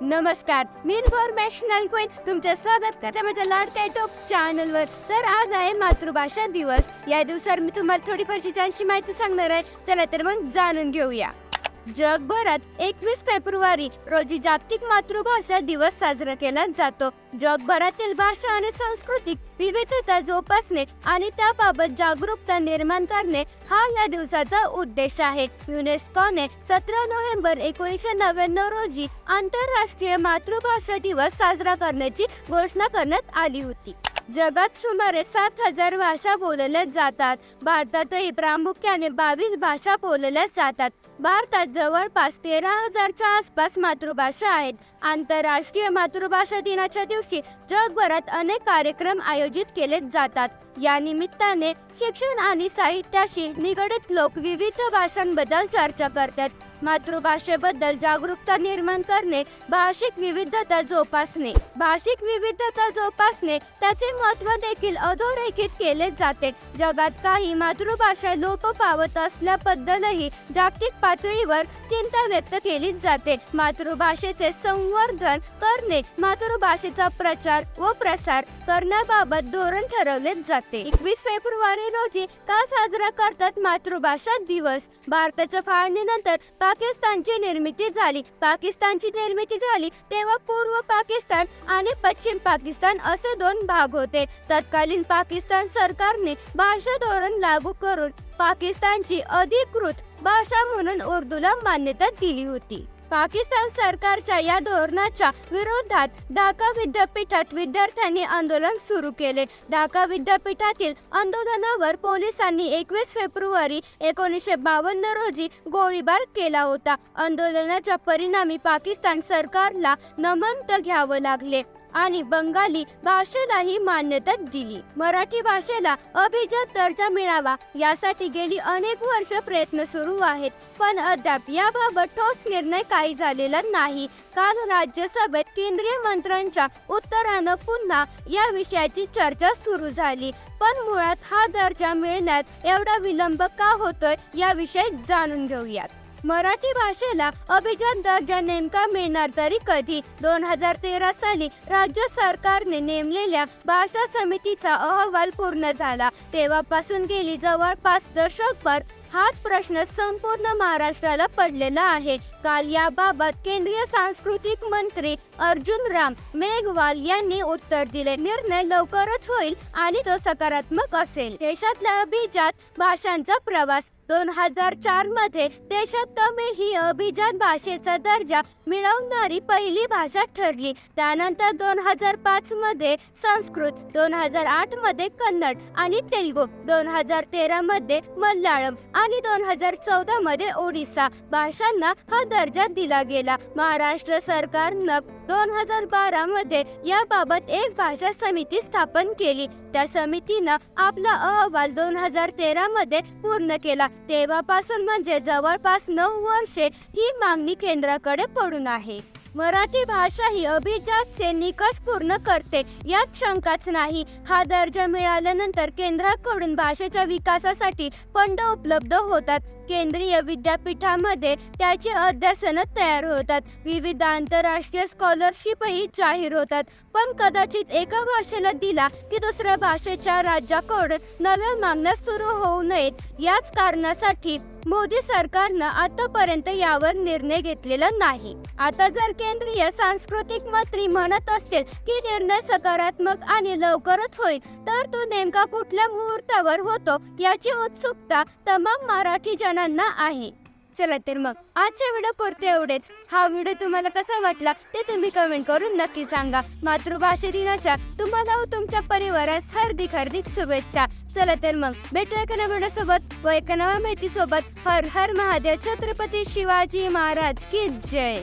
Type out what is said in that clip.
नमस्कार मी informational queen तुमचं स्वागत करते माझ्या लाडक्या युट्यूब चॅनलवर तर आज आहे मातृभाषा दिवस. या दिवसावर मी तुम्हाला थोडीफारशी परिचयांची माहिती सांगणार आहे. चला तर मग जाणून घेऊया. जगभरात एकवीस फेब्रुवारी रोजी जागतिक मातृभाषा दिवस साजरा केला जातो. जगभरातील भाषा आणि सांस्कृतिक विविधता जोपासणे आणि त्याबाबत जागरूकता निर्माण करणे हा या दिवसाचा उद्देश आहे. युनेस्कोने सतरा नोव्हेंबर एकोणीसशे नव्याण्णव रोजी आंतरराष्ट्रीय मातृभाषा दिवस साजरा करण्याची घोषणा करण्यात आली होती. जगात सुमारे सात हजार भाषा बोलल्या जातात. भारतातही प्रामुख्याने बावीस भाषा बोलल्या जातात. भारतात जवळपास तेरा हजारच्या आसपास मातृभाषा आहेत. आंतरराष्ट्रीय मातृभाषा दिनाच्या दिवशी जगभरात अनेक कार्यक्रम आयोजित केले जातात. या निमित्ताने शिक्षण आणि साहित्याशी निगडित लोक विविध भाषांबद्दल चर्चा करतात. मातृभाषेबद्दल जागरूकता निर्माण करणे भाषिक विविधता जोपासणे. भाषिक विविधता जोपासणे त्याचे महत्त्व देखील अधोरेखित केले जाते. जगात काही मातृभाषा लोप पावत असल्याबद्दलही जागतिक पातळीवर चिंता व्यक्त केली जाते. मातृभाषेचे संवर्धन करणे मातृभाषेचा प्रचार व प्रसार करण्याबाबत धोरण ठरवले जाते. एकवीस फेब्रुवारी रोजी का साजरा करतात मातृभाषा दिवस? भारताच्या फाळणीनंतर पाकिस्तानची निर्मिती झाली. पाकिस्तानची निर्मिती झाली तेव्हा पूर्व पाकिस्तान आणि पश्चिम पाकिस्तान असे दोन भाग होते. तत्कालीन पाकिस्तान सरकारने भाषा धोरण लागू करून पाकिस्तानची अधिकृत भाषा म्हणून उर्दूला मान्यता दिली होती. पाकिस्तान सरकारच्या या धोरणाच्या विरोधात ढाका विद्यापीठात विद्यार्थ्यांनी आंदोलन सुरू केले. ढाका विद्यापीठातील आंदोलनावर पोलिसांनी एकवीस फेब्रुवारी एकोणीसशे बावन्न रोजी गोळीबार केला होता. आंदोलनाच्या परिणामी पाकिस्तान सरकारला नमंत घ्यावं लागले. आणि बंगाली भाषेलाही मान्यता दिली. मराठी भाषेला अभिजात दर्जा मिळावा यासाठी गेली अनेक वर्ष प्रयत्न सुरू आहेत. पण अद्याप याबाबत ठोस निर्णय काही झालेला नाही. काल राज्यसभेत केंद्रीय मंत्र्यांच्या उत्तरानं पुन्हा या विषयाची चर्चा सुरू झाली. पण मुळात हा दर्जा मिळण्यात एवढा विलंब का होतोय याविषयी जाणून घेऊयात. मराठी भाषेला अभिजात दर्जा नेमका मिळणार तरी कधी? दोन हजार तेरा साली राज्य सरकारने नेमलेल्या भाषा समितीचा अहवाल पूर्ण झाला. तेव्हापासून गेली जवळपास दशकभर हाच प्रश्न संपूर्ण महाराष्ट्राला पडलेला आहे. काल याबाबत केंद्रीय सांस्कृतिक मंत्री अर्जुन राम मेघवाल यांनी उत्तर दिले. निर्णय लवकरच होईल आणि तो सकारात्मक असेल. देशातल्या अभिजात भाषांचा प्रवास दोन हजार चारमध्ये देशात तमिळ ही अभिजात भाषेचा दर्जा मिळवणारी पहिली भाषा ठरली. त्यानंतर दोन हजार पाच मध्ये संस्कृत दोन हजार आठमध्ये कन्नड आणि तेलुगू दोन हजार तेरा मध्ये मल्याळम आणि दोन हजार चौदा मध्ये ओडिसा. भाषांना हा दर्जा दिला गेला. महाराष्ट्र सरकारनं दोन हजार बारा मध्ये याबाबत एक भाषा समिती स्थापन केली. त्या समितीनं आपला अहवाल दोन हजार तेरा मध्ये पूर्ण केला. तेव्हापासून म्हणजे जवळपास नऊ वर्षे ही मागणी केंद्राकडे पडून आहे. मराठी भाषा ही अभिजातचे निकष पूर्ण करते. यात शंकाच नाही हा दर्जा मिळाल्यानंतर केंद्राकडून भाषेच्या विकासासाठी फंड उपलब्ध होतात. केंद्रीय विद्यापीठामध्ये त्याचे अध्यासन तयार होतात. विविध आंतरराष्ट्रीय स्कॉलरशिपही जाहीर होतात. पण कदाचित एका भाषेला दिला की दुसऱ्या भाषेच्या राज्याकडून नव्या मागण्या सुरू होऊ नयेत. याच कारणासाठी मोदी सरकारनं आतापर्यंत यावर निर्णय घेतलेला नाही. आता जर केंद्रीय सांस्कृतिक मंत्री म्हणत असतील की निर्णय सकारात्मक आणि लवकरच होईल तर तो नेमका कुठल्या मुहूर्तावर होतो याची उत्सुकता तमाम मराठी जनांना आहे. चला तर मग. आजच्या व्हिडिओ पुरते एवढेच. हा व्हिडिओ तुम्हाला कसा वाटला ते तुम्ही कमेंट करून नक्की सांगा. मातृभाषा दिनाच्या तुम्हाला व तुमच्या परिवारास हार्दिक हार्दिक शुभेच्छा. चला तर मग. भेटू एका नव्या व्हिडिओ सोबत व एका नव्या माहिती सोबत हर हर महादेव छत्रपती शिवाजी महाराज की जय.